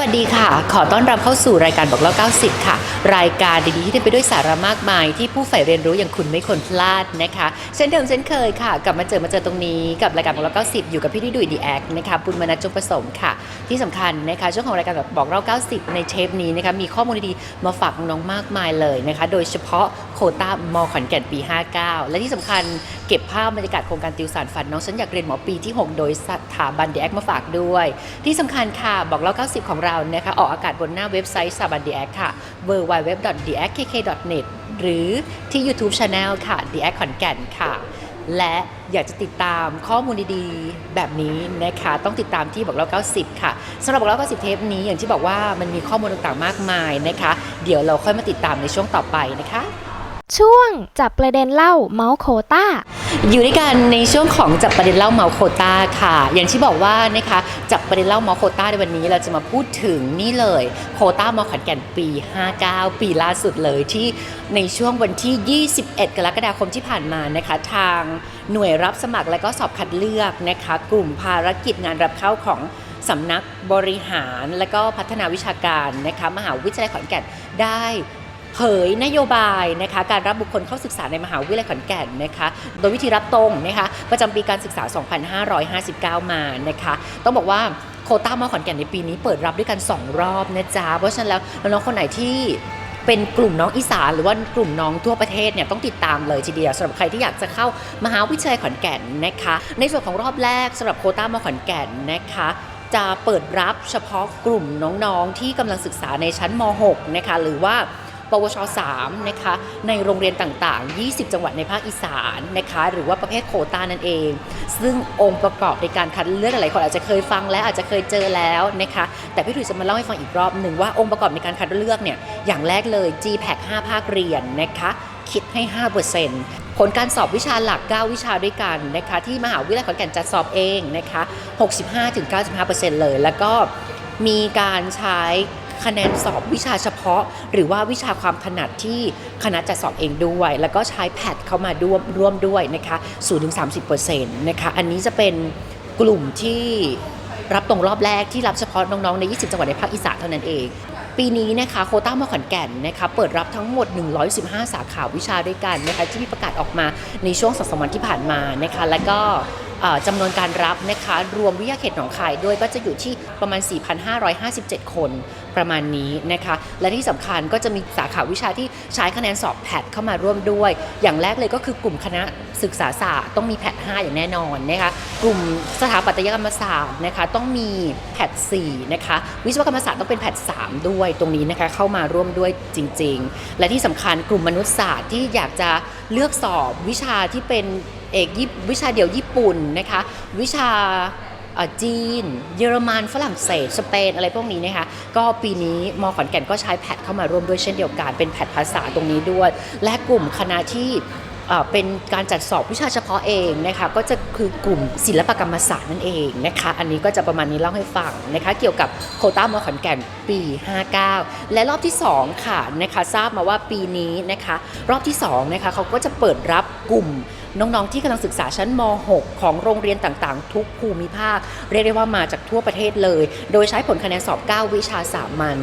วัสดีค่ะ ขอต้อนรับเข้าสู่รายการบอกเล่า 90 ค่ะ รายการดีๆที่เต็มไปด้วยสาระมากมาย ที่ผู้ใฝ่เรียนรู้อย่างคุณไม่ควรพลาดนะคะเช่นเดิมเช่นเคยค่ะ กลับมาเจอมาเจอตรงนี้กับรายการบอกเล่า 90 อยู่กับพี่ดุยดุยดีแอคนะคะปุณมนัจงประสมค่ะ ที่สำคัญนะคะช่วงของรายการบอกเล่า 90 ในเทปนี้นะคะมีข้อมูลดีๆมาฝากน้องมากมายเลยนะคะ โดยเฉพาะโคต้ามขอนแก่นปี 59 และที่สำคัญเก็บภาพบรรยากาศโครงการติวสารฝันน้องฉันอยากเรียนหมอปีที่ 6 โดยสถาบันดีแอคมาฝากด้วย ที่สำคัญค่ะบอกเล่า 90 ของเรานะคะ ออกอากาศบนหน้าเว็บไซต์สถาบันดีแอคค่ะ w w w d a c k k n e t หรือที่ YouTube Channel ค่ะ d a c ขอนแก่นค่ะ และอยากจะติดตามข้อมูลดีๆ แบบนี้นะคะ ต้องติดตามที่บอกเล่า90 ค่ะสำหรับบอกเล่า90 เทปนี้อย่างที่บอกว่ามันมีข้อมูลต่างๆ มากมายนะคะ เดี๋ยวเราค่อยมาติดตามในช่วงต่อไปนะคะ ช่วงจับประเด็นเล่าเมาส์โคต้า อยู่ด้วยกันในช่วงของจับประเด็นเล่าเมาส์โคต้าค่ะ อย่างที่บอกว่านะคะจับประเด็นเล่าเมาส์โคต้าในวันนี้เราจะมาพูดถึงนี่เลยโคต้ามาขอนแก่นปี 59 ปีล่าสุดเลยที่ในช่วงวันที่ 21 กรกฎาคมที่ผ่านมานะคะ ทางหน่วยรับสมัครและก็สอบคัดเลือกนะคะ กลุ่มภารกิจงานรับเข้าของสำนักบริหารและก็พัฒนาวิชาการนะคะมหาวิทยาลัยขอนแก่นได้ เผยนโยบายนะคะการรับบุคคลเข้าศึกษาในมหาวิทยาลัยขอนแก่นนะคะโดยวิธีรับตรงนะคะประจำปีการศึกษา 2559 มานะคะต้องบอกว่าโคต้ามาขอนแก่นในปีนี้เปิดรับด้วยกัน 2 รอบนะจ๊ะเพราะฉะนั้นแล้วน้องคนไหนที่เป็นกลุ่มน้องอีสานหรือว่ากลุ่มน้องทั่วประเทศเนี่ยต้องติดตามเลยทีเดียวสำหรับใครที่อยากจะเข้ามหาวิทยาลัยขอนแก่นนะคะ ในส่วนของรอบแรกสำหรับโคต้ามาขอนแก่นนะคะจะเปิดรับเฉพาะกลุ่มน้องๆที่กำลังศึกษาในชั้นม .6 นะคะหรือว่า ปวช 3 นะคะในโรงเรียนต่างๆ 20 จังหวัดในภาคอีสานนะคะหรือว่าประเภทโควต้านั่นเอง ซึ่งองค์ประกอบในการคัดเลือกหลายๆคนอาจจะเคยฟังแล้วอาจจะเคยเจอแล้วนะคะแต่พี่ถุยจะมาเล่าให้ฟังอีกรอบหนึ่งว่าองค์ประกอบในการคัดเลือกเนี่ยอย่างแรกเลย GPAC 5 ภาคเรียนนะคะคิดให้ 5%ผลการสอบวิชาหลัก 9 วิชาด้วยกันนะคะที่มหาวิทยาลัยขอนแก่นจัดสอบเองนะคะ 65-95%เลย แล้วก็มีการใช้ คะแนนสอบวิชาเฉพาะ หรือว่าวิชาความถนัดที่คณะจัดสอบเองด้วย แล้วก็ใช้แพทเข้ามาร่วมร่วมด้วยนะคะ0-30%นะคะ อันนี้จะเป็นกลุ่มที่รับตรงรอบแรกที่รับเฉพาะน้องๆ ใน 20 จังหวัดในภาคอีสานเท่านั้นเอง ปีนี้นะคะโคต้ามาขอนแก่นนะคะเปิดรับทั้งหมด 115 สาขาวิชาด้วยกันนะคะที่มีประกาศออกมาในช่วงสองสามวันที่ผ่านมานะคะและก็จำนวนการรับนะคะรวมวิทยาเขตหนองคายด้วยก็จะอยู่ที่ประมาณ 4,557 คนประมาณนี้นะคะและที่สำคัญก็จะมีสาขาวิชาที่ใช้คะแนนสอบแพทเข้ามาร่วมด้วย อย่างแรกเลยก็คือกลุ่มคณะศึกษาศาสตร์ต้องมีแพท5อย่างแน่นอนนะคะกลุ่มสถาปัตยกรรมศาสตร์นะคะต้องมีแพท4นะคะวิศวกรรมศาสตร์ต้องเป็นแพท3ด้วยตรงนี้นะคะเข้ามาร่วมด้วยจริง ๆ และที่สำคัญกลุ่มมนุษยศาสตร์ที่อยากจะเลือกสอบวิชาที่เป็นเอกวิชาเดียวญี่ปุ่นนะคะวิชา จีน เยอรมันฝรั่งเศสสเปนอะไรพวกนี้นะคะก็ปีนี้มอขอนแก่นก็ใช้แพทเข้ามาร่วมด้วยเช่นเดียวกันเป็นแพทภาษาตรงนี้ด้วย และกลุ่มคณะที่เป็นการจัดสอบวิชาเฉพาะเองนะคะก็จะคือกลุ่มศิลปกรรมศาสตร์นั่นเองนะคะอันนี้ก็จะประมาณนี้เล่าให้ฟังนะคะเกี่ยวกับโคต้ามอขอนแก่นปี 59 และรอบที่ 2 ค่ะนะคะทราบมาว่าปีนี้นะคะรอบที่2นะคะเขาก็จะเปิดรับกลุ่ม น้องๆที่กำลังศึกษาชั้นม .6 ของโรงเรียนต่างๆ ทุกภูมิภาค เรียกได้ว่ามาจากทั่วประเทศเลย โดยใช้ผลคะแนนสอบ 9 วิชาสามัญ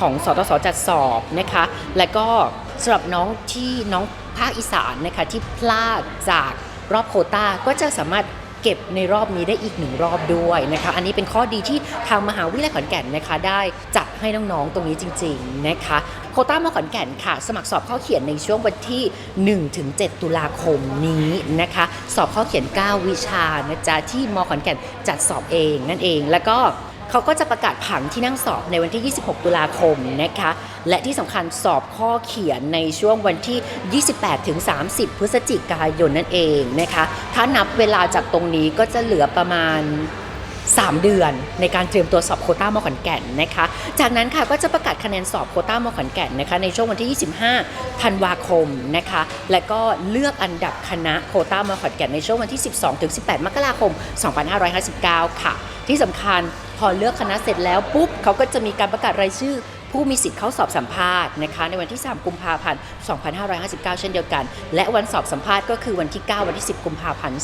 ของสตสจัดสอบนะคะ และก็สำหรับน้องที่น้องภาคอีสานนะคะที่พลาดจากรอบโควต้าก็จะสามารถเก็บในรอบนี้ได้อีกหนึ่งรอบด้วยนะคะ อันนี้เป็นข้อดีที่ทางมหาวิทยาลัยขอนแก่นนะคะได้จัดให้น้องๆตรงนี้จริง ๆนะคะ คต้ามาขอนแก่นค่ะ สมัครสอบข้อเขียนในช่วงวันที่ 1-7 ตุลาคมนี้นะคะ สอบข้อเขียน 9 วิชานะจ๊ะที่มขอนแก่นจัดสอบเองนั่นเองแล้วก็เขาก็จะประกาศผังที่นั่งสอบในวันที่ 26 ตุลาคมนะคะ และที่สำคัญสอบข้อเขียนในช่วงวันที่ 28-30 พฤศจิกายนนั่นเองนะคะ ถ้านับเวลาจากตรงนี้ก็จะเหลือประมาณ 3 เดือนในการเตรียมตัวสอบโคต้ามอขอนแก่นนะคะ จากนั้นค่ะก็จะประกาศคะแนนสอบโคต้ามอขอนแก่นนะคะในช่วงวันที่ 25 ธันวาคมนะคะ และก็เลือกอันดับคณะโคต้ามอขอนแก่นในช่วงวันที่ 12-18 มกราคม 2559 ค่ะ ที่สำคัญพอเลือกคณะเสร็จแล้วปุ๊บเขาก็จะมีการประกาศรายชื่อ ผู้มีสิทธิ์เข้าสอบสัมภาษณ์นะคะในวันที่ 3 กุมภาพันธ์ 2559 เช่นเดียวกัน และวันสอบสัมภาษณ์ก็คือวันที่ 9 วันที่ 10 กุมภาพันธ์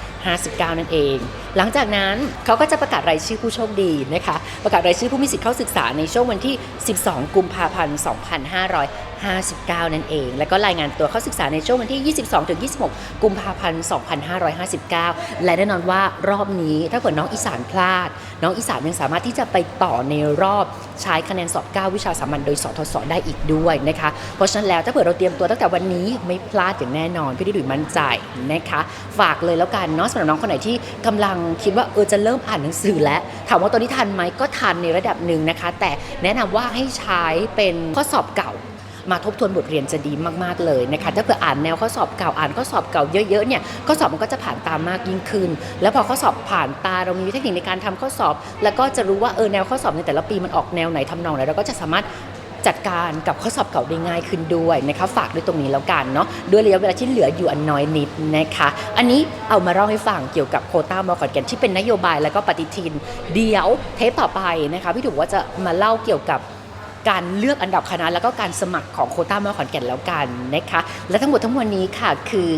2559 นั่นเอง หลังจากนั้นเขาก็จะประกาศรายชื่อผู้โชคดีนะคะ ประกาศรายชื่อผู้มีสิทธิ์เข้าศึกษาในช่วงวันที่ 12 กุมภาพันธ์ 2559 นั่นเอง แล้วก็รายงานตัวเข้าศึกษาในช่วงวันที่ 22 ถึง 26 กุมภาพันธ์ 2559 และแน่นอนว่ารอบนี้ถ้าเกิดน้องอีสานพลาด น้องอีสานยังสามารถที่จะไปต่อในรอบใช้คะแนนสอบ9 วิชาสามัญโดยสทศได้อีกด้วยนะคะ เพราะฉะนั้นแล้วถ้าเผื่อเราเตรียมตัวตั้งแต่วันนี้ไม่พลาดอย่างแน่นอน พี่ดิดุยมั่นใจนะคะ ฝากเลยแล้วกันเนาะสำหรับน้องคนไหนที่กำลังคิดว่าเออจะเริ่มอ่านหนังสือแล้ว ถามว่าตอนนี้ทันไหมก็ทันในระดับหนึ่งนะคะ แต่แนะนำว่าให้ใช้เป็นข้อสอบเก่า มาทบทวนบทเรียนจะดีมากๆเลยนะคะถ้าเผื่ออ่านแนวข้อสอบเก่าอ่านข้อสอบเก่าเยอะๆเนี่ยข้อสอบมันก็จะผ่านตามมากยิ่งขึ้น แล้วพอข้อสอบผ่านตาเรามีเทคนิคในการทำข้อสอบ แล้วก็จะรู้ว่าเออแนวข้อสอบในแต่ละปีมันออกแนวไหนทำนองไหนเราก็จะสามารถจัดการกับข้อสอบเก่าได้ง่ายขึ้นด้วยนะคะฝากด้วยตรงนี้แล้วกันเนาะด้วยระยะเวลาที่เหลืออยู่อันน้อยนิดนะคะอันนี้เอามาเล่าให้ฟังเกี่ยวกับโคต้ามอขอนแก่นที่เป็นนโยบายแล้วก็ปฏิทิน เดี๋ยวเทปต่อไปนะคะพี่ถูกว่าจะมาเล่าเกี่ยวกับ การเลือกอันดับคณะแล้วก็การสมัครของโคต้ามาขอนแก่นแล้วกันนะคะ และทั้งหมดทั้งมวลนี้ค่ะ คือ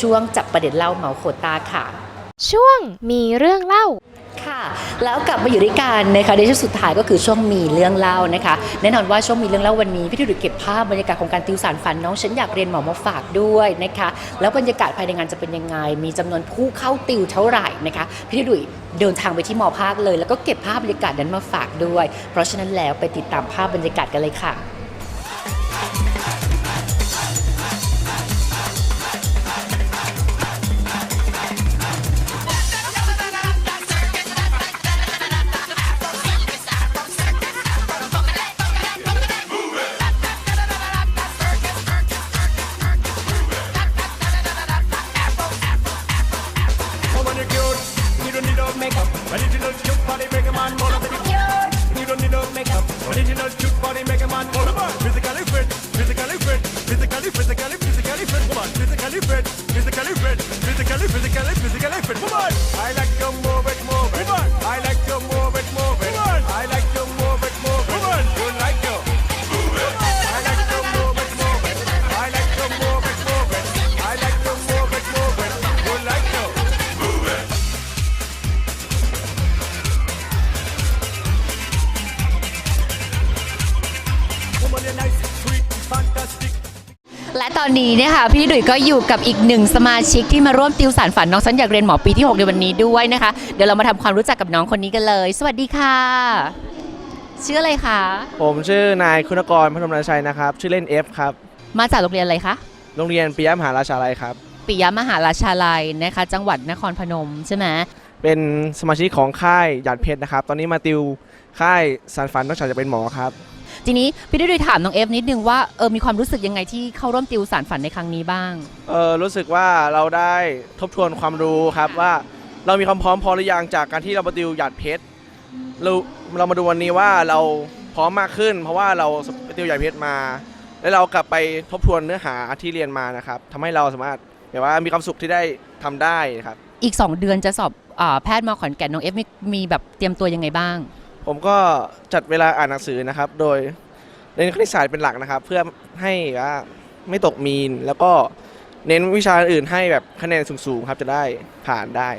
ช่วงจับประเด็นเล่าเมาโคต้าค่ะ ช่วงมีเรื่องเล่า ค่ะ แล้วกลับมาอยู่ด้วยกันนะคะในช่วงสุดท้ายก็คือช่วงมีเรื่องเล่านะคะ แน่นอนว่าช่วงมีเรื่องเล่าวันนี้พี่ดุดเก็บภาพบรรยากาศของการติวสารฝันน้องฉันอยากเรียนหมอมาฝากด้วยนะคะ แล้วบรรยากาศภายในงานจะเป็นยังไง มีจำนวนผู้เข้าติวเท่าไหร่นะคะ พี่ดุยเดินทางไปที่มอภาคเลย แล้วก็เก็บภาพบรรยากาศนั้นมาฝากด้วย เพราะฉะนั้นแล้วไปติดตามภาพบรรยากาศกันเลยค่ะ Ready to look, you body, make a man, อนนี้เนี่ยค่ะพี่ดุยก็อยู่กับอีกหนึ่งสมาชิกที่มาร่วมติวสารฝันน้องฉันอยากเรียนหมอปีที่ 6 ในวันนี้ด้วยนะคะ เดี๋ยวเรามาทำความรู้จักกับน้องคนนี้กันเลย สวัสดีค่ะ ชื่ออะไรคะ ผมชื่อนายคุณกรพนมราชัยนะครับ ชื่อเล่น F ครับ มาจากโรงเรียนอะไรคะ โรงเรียนปิยมหาราชาลัยครับ ปิยมหาราชาลัยนะคะ จังหวัดนครพนมใช่ไหมเป็นสมาชิกของค่ายหยาดเพชรนะครับ ตอนนี้มาติวค่ายสารฝันนอกจากจะเป็นหมอครับ ทีนี้พี่ดุยถามน้องเอฟนิดนึงว่าเออมีความรู้สึกยังไงที่เข้าร่วมติวสารฝันในครั้งนี้บ้าง เออรู้สึกว่าเราได้ทบทวนความรู้ครับว่า เรามีความพร้อมพอหรือยังจากการที่เรามาติวหยาดเพชรเราเรามาดูวันนี้ว่าเราพร้อมมากขึ้น เพราะว่าเราไปติวหยาดเพชรมา แล้วเรากลับไปทบทวนเนื้อหาที่เรียนมานะครับทำให้เราสามารถแบบว่ามีความสุขที่ได้ทำได้ครับ อีก 2 เดือนจะสอบอาแพทย์มาขอนแก่นน้องเอฟมีมีแบบเตรียมตัวยังไงบ้าง ผมก็จัดเวลาอ่านหนังสือนะครับ โดย เน้นคณิตศาสตร์เป็นหลักนะครับ เพื่อให้ว่าไม่ตกมีน แล้วก็เน้นวิชาอื่นให้แบบคะแนนสูงๆครับจะได้ผ่านได้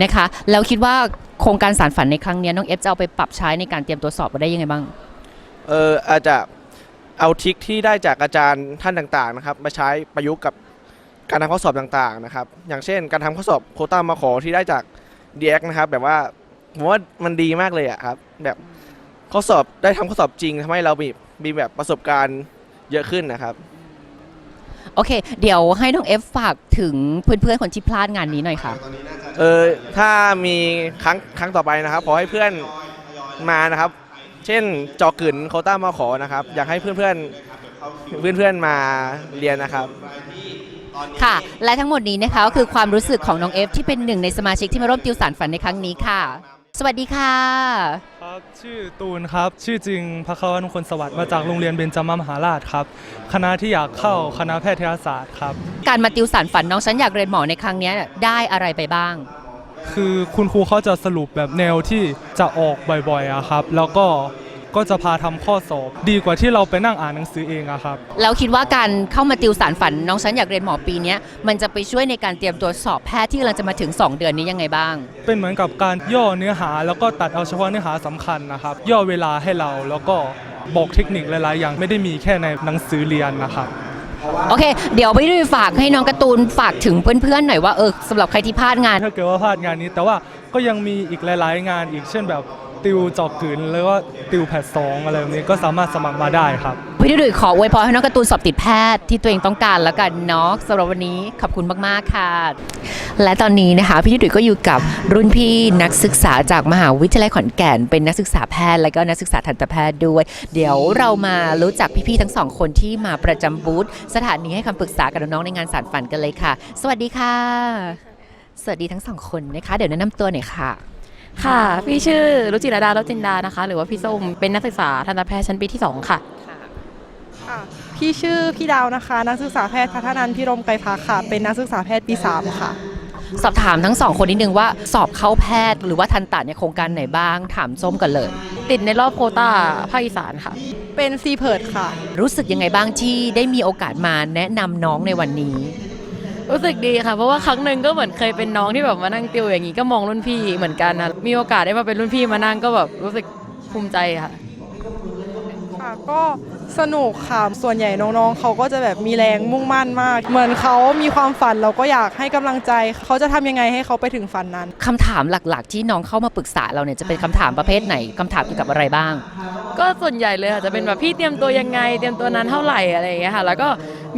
นะคะแล้วคิดว่าโครงการสารฝันในครั้งเนี้ยน้องเอฟจะเอาไปปรับใช้ในการเตรียมตัวสอบได้ยังไงบ้าง เอออาจจะเอาทริคที่ได้จากอาจารย์ท่านต่างๆนะครับ มาใช้ประยุกต์กับการทำข้อสอบต่างๆนะครับ อย่างเช่น การทำข้อสอบโควต้ามาขอที่ได้จาก d x นะครับ แบบว่าผมว่ามันดีมากเลยอะครับ แบบ ข้อสอบได้ทำข้อสอบจริงทำให้เรามีมีแบบประสบการณ์เยอะขึ้นนะครับ โอเค เดี๋ยวให้น้องเอฟฝากถึงเพื่อนๆคนที่พลาดงานนี้หน่อยค่ะ เออถ้ามีครั้งครั้งต่อไปนะครับ ขอให้เพื่อนมานะครับ เช่นจอกึนโควต้ามาขอนะครับ อยากให้เพื่อนเพื่อนเพื่อนเพื่อนๆมาเรียนนะครับ ค่ะ และทั้งหมดนี้นะคะก็คือความรู้สึกของน้องเอฟที่เป็นหนึ่งในสมาชิกที่มาร่วมติวสารฝันในครั้งนี้ค่ะ สวัสดีค่ะ ครับชื่อตูนครับ ชื่อจริงพระควันมงคลสวัสดิ์มาจากโรงเรียนเบญจมมหาราชครับ คณะที่อยากเข้าคณะแพทยศาสตร์ครับ การมาติวสารฝันน้องฉันอยากเรียนหมอในครั้งเนี้ยได้อะไรไปบ้าง คือคุณครูเขาจะสรุปแบบแนวที่จะออกบ่อยๆอะครับ แล้วก็ ก็จะพาทำข้อสอบ ดีกว่าที่เราไปนั่งอ่านหนังสือเองอะครับแล้วคิดว่าการเข้ามาติวสารฝันน้องฉันอยากเรียนหมอปีเนี้ยมันจะไปช่วยในการเตรียมตัวสอบแพทย์ที่กำลังจะมาถึง 2 เดือนนี้ยังไงบ้าง เป็นเหมือนกับการย่อเนื้อหาแล้วก็ตัดเอาเฉพาะเนื้อหาสำคัญนะครับ ย่อเวลาให้เราแล้วก็บอกเทคนิคหลาย ๆ อย่างไม่ได้มีแค่ในหนังสือเรียนนะครับโอเค เดี๋ยวไปดูฝากให้น้องการ์ตูนฝากถึงเพื่อนๆหน่อยว่าเออสำหรับใครที่พลาดงานถ้าเกิดว่าพลาดงานนี้ แต่ว่าก็ยังมีอีกหลาย ๆ งานอีกเช่นแบบ ติวเจอกกลืนแล้วก็ติวแพทสองอะไรแบบนี้ก็สามารถสมัครมาได้ครับ พี่ดุยขออวยพรให้น้องการ์ตูนสอบติดแพทย์ที่ตัวเองต้องการแล้วกันเนาะสำหรับวันนี้ขอบคุณมากๆค่ะ และตอนนี้นะคะพี่ดุยก็อยู่กับรุ่นพี่นักศึกษาจากมหาวิทยาลัยขอนแก่น เป็นนักศึกษาแพทย์ และก็นักศึกษาทันตแพทย์ด้วย เดี๋ยวเรามารู้จักพี่ๆทั้งสองคนที่มาประจำบูธสถานีให้คำปรึกษากับน้องๆในงานสารฝันกันเลยค่ะ สวัสดีค่ะ สวัสดีทั้งสองคนนะคะ เดี๋ยวแนะนำตัวหน่อยค่ะ ค่ะ พี่ชื่อรุจิรดาลจินดานะคะ หรือว่าพี่ส้มเป็นนักศึกษาทันตแพทย์ชั้นปีที่ 2 ค่ะ ค่ะพี่ชื่อพี่ดาวนะคะ นักศึกษาแพทย์พัฒนันท์พิรมไกรพักค่ะ เป็นนักศึกษาแพทย์ปี3ค่ะ สอบถามทั้งสองคนนิดนึงว่าสอบเข้าแพทย์หรือว่าทันตะในโครงการไหนบ้าง ถามส้มกันเลย ติดในรอบโควต้าภาคอีสานค่ะ เป็นซีเพิร์ดค่ะ รู้สึกยังไงบ้างที่ได้มีโอกาสมาแนะนำน้องในวันนี้ รู้สึกดีค่ะ เพราะว่าครั้งหนึ่งก็เหมือนเคยเป็นน้องที่แบบมานั่งติวอย่างนี้ก็มองรุ่นพี่เหมือนกันนะมีโอกาสได้มาเป็นรุ่นพี่มานั่งก็แบบรู้สึกภูมิใจค่ะ ค่ะก็สนุกค่ะ ส่วนใหญ่น้องๆ เขาก็จะแบบมีแรงมุ่งมั่นมาก เหมือนเขามีความฝันเราก็อยากให้กำลังใจ เขาจะทำยังไงให้เขาไปถึงฝันนั้น คำถามหลักๆ ที่น้องเข้ามาปรึกษาเราเนี่ยจะเป็นคำถามประเภทไหนคำถามเกี่ยวกับอะไรบ้าง ก็ส่วนใหญ่เลยค่ะจะเป็นแบบพี่เตรียมตัวยังไง เตรียมตัวนั้นเท่าไหร่อะไรอย่างเงี้ยค่ะ แล้วก็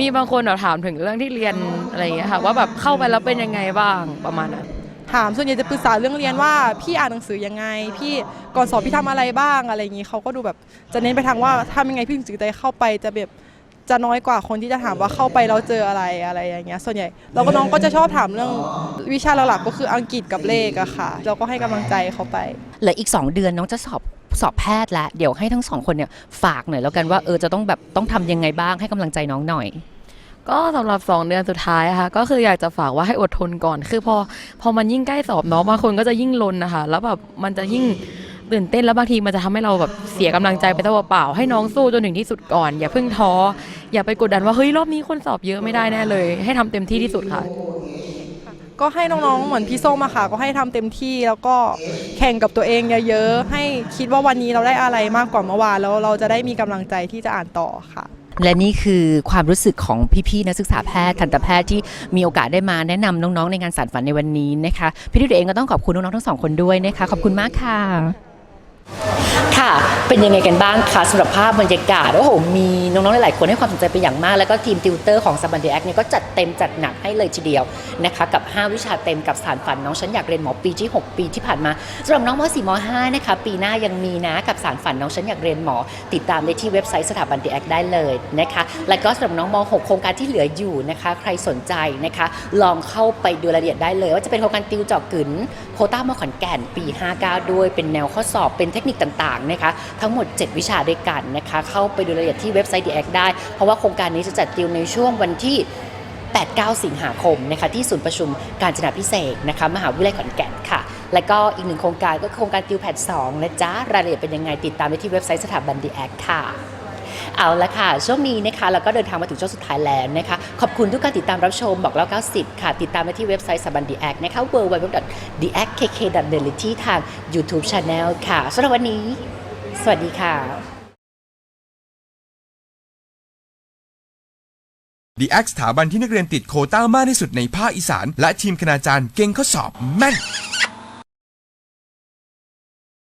มีบางคนแบบถามถึงเรื่องที่เรียนอะไรอย่างเงี้ยค่ะว่าแบบเข้าไปแล้วเป็นยังไงบ้างประมาณนั้นถามส่วนใหญ่จะปรึกษาเรื่องเรียนว่าพี่อ่านหนังสือยังไง พี่ก่อนสอบพี่ทำอะไรบ้างอะไรอย่างนี้เขาก็ดูแบบจะเน้นไปทางว่าทำยังไงพี่ถึงจะเข้าไปจะแบบจะน้อยกว่าคนที่จะถามว่าเข้าไปแล้วเจออะไรอะไรอย่างเงี้ยส่วนใหญ่เราก็น้องก็จะชอบถามเรื่องวิชาหลักๆก็คืออังกฤษกับเลขอะค่ะ เราก็ให้กำลังใจเขาไปเหลืออีก 2 เดือนน้องจะสอบ สอบแพทย์แล้วเดี๋ยวให้ทั้งสองคนเนี่ยฝากหน่อยแล้วกันว่าเออจะต้องแบบต้องทำยังไงบ้างให้กำลังใจน้องหน่อย ก็สำหรับ 2 เดือนสุดท้ายอะค่ะก็คืออยากจะฝากว่าให้อดทนก่อน คือพอพอมันยิ่งใกล้สอบเนาะบางคนก็จะยิ่งลนนะคะแล้วแบบมันจะยิ่งตื่นเต้นแล้วบางทีมันจะทำให้เราแบบเสียกำลังใจไปเปล่าๆให้น้องสู้จนถึงที่สุดก่อน อย่าเพิ่งท้ออย่าไปกดดันว่าเฮ้ยรอบนี้คนสอบเยอะไม่ได้แน่เลย ให้ทำเต็มที่ที่สุดค่ะ ก็ให้น้องๆ เหมือนพี่ส้มอะค่ะ ก็ให้ทำเต็มที่แล้วก็แข่งกับตัวเองเยอะๆ ให้คิดว่าวันนี้เราได้อะไรมากกว่าเมื่อวานแล้วเราจะได้มีกำลังใจที่จะอ่านต่อค่ะและนี่คือความรู้สึกของพี่ๆนักศึกษาแพทย์ทันตแพทย์ที่มีโอกาสได้มาแนะนำน้องๆในงานสารฝันในวันนี้นะคะ พี่ดุยเองก็ต้องขอบคุณน้องๆทั้งสองคนด้วยนะคะ ขอบคุณมากค่ะ ค่ะ เป็นยังไงกันบ้างคะสำหรับภาพบรรยากาศ โอ้โห มีน้องๆ หลายๆ คนให้ความสนใจไปอย่างมาก แล้วก็ทีมติวเตอร์ของซับบันเดแอคเนี่ยก็จัดเต็มจัดหนักให้เลยทีเดียวนะคะกับ 5 วิชาเต็มกับสารฝันน้องฉันอยากเรียนหมอปีที่ 6 ปีที่ผ่านมาสำหรับน้องม .4 ม .5 นะคะปีหน้ายังมีนะกับสารฝันน้องฉันอยากเรียนหมอ ติดตามได้ที่เว็บไซต์สถาบันเดแอคได้เลยนะคะแล้วก็สำหรับน้องม .6 โครงการที่เหลืออยู่นะคะใครสนใจนะคะลองเข้าไปดูรายละเอียดได้เลย ว่าจะเป็นโครงการติวเจาะกึ๋นโคต้ามอขอนแก่นปี 59 ด้วยเป็นแนวข้อสอบเป็นเทคนิคต่างๆนะคะทั้งหมด 7 วิชาด้วยกันนะคะเข้าไปดูรายละเอียดที่เว็บไซต์ d ีแอได้ เพราะว่าโครงการนี้จะจัดติวในช่วงวันที่ 8-9 สิงหาคมนะคะที่ศูนย์ประชุมการจนาพิเศษนะคะมหาวิทยาลัยขอนแก่นค่ะ และก็อีกหนึ่งโครงการก็คือโครงการติวแพท2นะจ๊ะรายละเอียดเป็นยังไงติดตามได้ที่เว็บไซต์สถาบันดีแอคค่ะ เอาละค่ะ ช่วงนี้นะคะเราก็เดินทางมาถึงช่วงสุดท้ายแล้วนะคะ ขอบคุณทุกการติดตามรับชมบอกเล่า90 ค่ะ ติดตามได้ที่เว็บไซต์สบันดีแอคนะคะ w w w d a c k k d a i l y ที่ทาง YouTube Channel ค่ะสำหรับวันนี้ สวัสดีค่ะ ดีแอคสถาบันที่นักเรียนติดโควต้ามากที่สุดในภาคอีสาน และทีมคณาจารย์เก่งข้อสอบแม่น